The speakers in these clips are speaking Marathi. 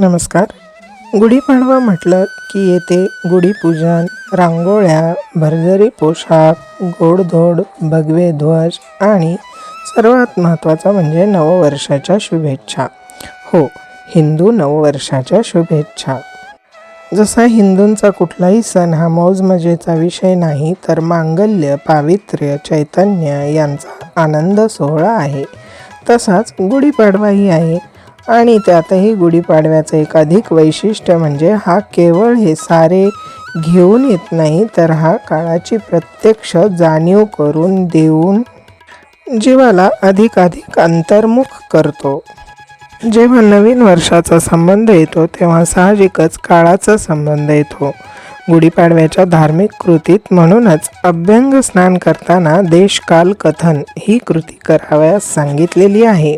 नमस्कार. गुढीपाडवा म्हटलं की येते गुढीपूजन रांगोळ्या भरजरी पोशाख गोडधोड भगवे ध्वज आणि सर्वात महत्त्वाचं म्हणजे नववर्षाच्या शुभेच्छा. हो हिंदू नववर्षाच्या शुभेच्छा. जसा हिंदूंचा कुठलाही सण हा मौजमजेचा विषय नाही तर मांगल्य पावित्र्य चैतन्य यांचा आनंद सोहळा आहे. तसाच गुढीपाडवाही आहे. आणि त्यातही गुढीपाडव्याचं एक अधिक वैशिष्ट्य म्हणजे हा केवळ हे सारे घेऊन येत नाही तर हा काळाची प्रत्यक्ष जाणीव करून देऊन जीवाला अधिकाधिक अंतर्मुख करतो. जेव्हा नवीन वर्षाचा संबंध येतो तेव्हा साहजिकच काळाचा संबंध येतो. गुढीपाडव्याच्या धार्मिक कृतीत म्हणूनच अभ्यंग स्नान करताना देशकाल कथन ही कृती करावयास सांगितलेली आहे.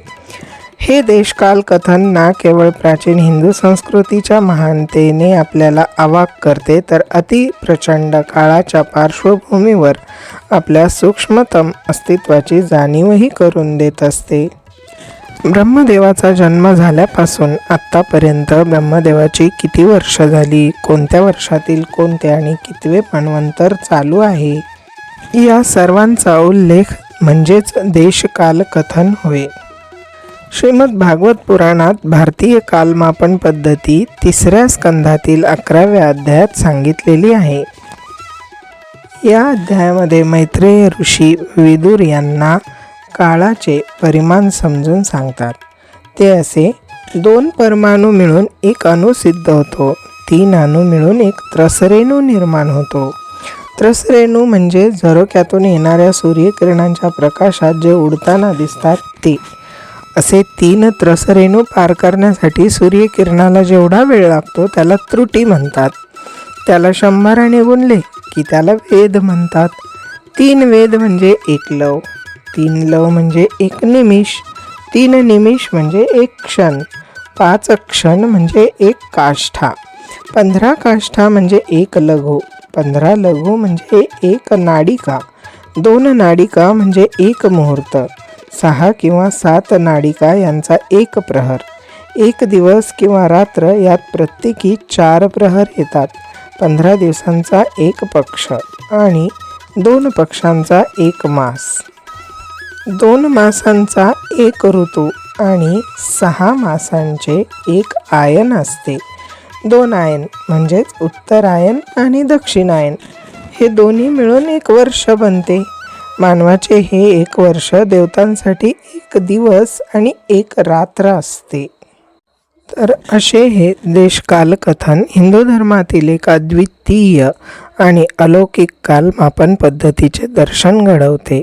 हे देशकाल कथन ना केवळ प्राचीन हिंदू संस्कृतीच्या महानतेने आपल्याला अवाक करते तर अति प्रचंड काळाच्या पार्श्वभूमीवर आपल्या सूक्ष्मतम अस्तित्वाची जाणीवही करून देत असते. ब्रह्मदेवाचा जन्म झाल्यापासून आत्तापर्यंत ब्रह्मदेवाची किती वर्ष झाली कोणत्या वर्षातील कोणते आणि कितवे मन्वंतर चालू आहे? या सर्वांचा उल्लेख म्हणजेच देशकाल कथन होय. श्रीमद भागवत पुराणात भारतीय कालमापन पद्धती तिसऱ्या स्कंधातील अकराव्या अध्यायात सांगितलेली आहे. या अध्यायामध्ये मैत्रेय ऋषी विदुर यांना काळाचे परिमाण समजून सांगतात. ते असे दोन परमाणू मिळून एक अणू सिद्ध होतो तीन अणू मिळून एक त्रसरेणू निर्माण होतो. त्रसरेणू म्हणजे झरोक्यातून येणाऱ्या सूर्यकिरणांच्या प्रकाशात जे उडताना दिसतात ते. असे तीन त्रसरेणू पार करण्यासाठी सूर्यकिरणाला जेवढा वेळ लागतो त्याला त्रुटी म्हणतात. त्याला शंभराने गुणले की त्याला वेद म्हणतात. तीन वेद म्हणजे एक लव तीन लव म्हणजे एक निमिष तीन निमिष म्हणजे एक क्षण पाच क्षण म्हणजे एक काष्ठा पंधरा काष्ठा म्हणजे एक लघु पंधरा लघु म्हणजे एक नाडिका दोन नाडिका म्हणजे एक मुहूर्त सहा किंवा सात नाडिका यांचा एक प्रहर. एक दिवस किंवा रात्र यात प्रत्येकी चार प्रहर येतात. पंधरा दिवसांचा एक पक्ष आणि दोन पक्षांचा एक मास. दोन मासांचा एक ऋतू आणि सहा मासांचे एक आयन असते. दोन आयन म्हणजेच उत्तरायन आणि दक्षिणायन. हे दोन्ही मिळून एक वर्ष बनते. मानवाचे हे एक वर्ष देवतांसाठी एक दिवस आणि एक रात्र असते. तर असे हे देशकालकथन हिंदू धर्मातील एक अद्वितीय आणि अलौकिक कालमापन पद्धतीचे दर्शन घडवते.